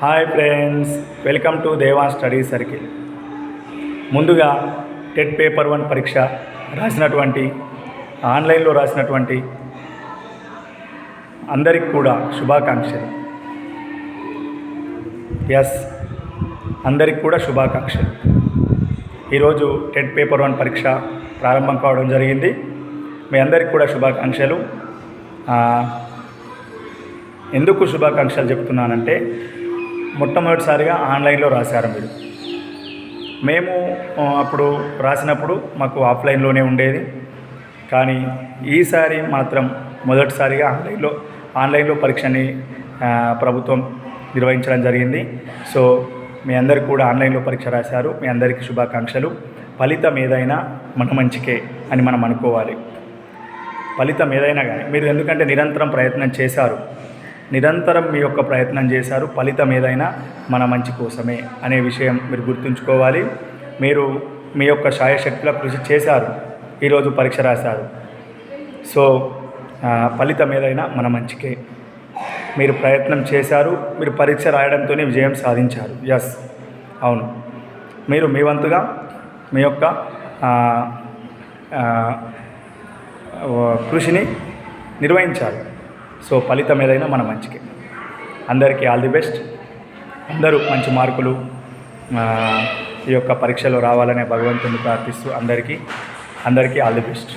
Hi friends welcome to Deva study circle. ముందుగా TET paper one పరీక్ష రాసినటువంటి ఆన్లైన్లో రాసినటువంటి అందరికి కూడా శుభాకాంక్షలు. ఎస్ అందరికి కూడా శుభాకాంక్షలు. ఈరోజు టెట్ పేపర్ వన్ పరీక్ష ప్రారంభం కావడం జరిగింది. మీ అందరికి కూడా శుభాకాంక్షలు. ఎందుకు శుభాకాంక్షలు చెప్తున్నానంటే మొట్టమొదటిసారిగా ఆన్లైన్లో రాశారు మీరు. మేము అప్పుడు రాసినప్పుడు మాకు ఆఫ్లైన్లోనే ఉండేది. కానీ ఈసారి మాత్రం మొదటిసారిగా ఆన్లైన్లో ఆన్లైన్లో పరీక్షని ప్రభుత్వం నిర్వహించడం జరిగింది. సో మీ అందరికి కూడా ఆన్లైన్లో పరీక్ష రాశారు. మీ అందరికీ శుభాకాంక్షలు. ఫలితం ఏదైనా మన మంచికే అని మనం అనుకోవాలి. ఫలితం ఏదైనా కానీ మీరు ఎందుకంటే నిరంతరం ప్రయత్నం చేశారు. నిరంతరం మీ యొక్క ప్రయత్నం చేశారు ఫలితం ఏదైనా మన మంచి కోసమే అనే విషయం మీరు గుర్తుంచుకోవాలి. మీరు మీ యొక్క శాయశక్తుల కృషి చేశారు ఈరోజు పరీక్ష రాశారు. సో ఫలితం ఏదైనా మన మంచికే. మీరు ప్రయత్నం చేశారు మీరు పరీక్ష రాయడంతోనే విజయం సాధించారు. ఎస్ అవును. మీరు మీ వంతుగా మీ యొక్క కృషిని నిర్వహించారు. సో ఫలితం ఏదైనా మన మంచికి. అందరికీ ఆల్ ది బెస్ట్. అందరూ మంచి మార్కులు ఈ యొక్క పరీక్షలో రావాలనే భగవంతుని ప్రార్థిస్తూ అందరికీ అందరికీ ఆల్ ది బెస్ట్.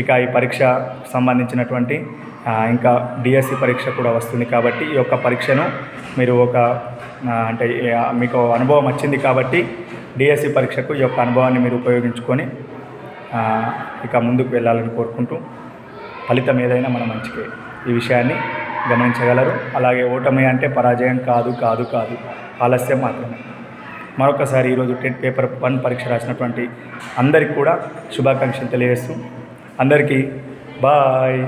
ఇక ఈ పరీక్ష సంబంధించినటువంటి ఇంకా డిఎస్సి పరీక్ష కూడా వస్తుంది కాబట్టి ఈ యొక్క పరీక్షను మీరు ఒక అంటే మీకు అనుభవం వచ్చింది కాబట్టి డిఎస్సి పరీక్షకు ఈ యొక్క అనుభవాన్ని మీరు ఉపయోగించుకొని ఇక ముందుకు వెళ్ళాలని కోరుకుంటూ ఫలితం ఏదైనా మన మంచికే. ఈ విషయాన్ని గమనించగలరు. అలాగే ఓటమి అంటే పరాజయం కాదు కాదు కాదు. ఆలస్యం మాత్రమే. మరొకసారి ఈరోజు టెట్ పేపర్ వన్ పరీక్ష రాసినటువంటి అందరికి కూడా శుభాకాంక్షలు తెలియజేస్తూ అందరికీ బాయ్.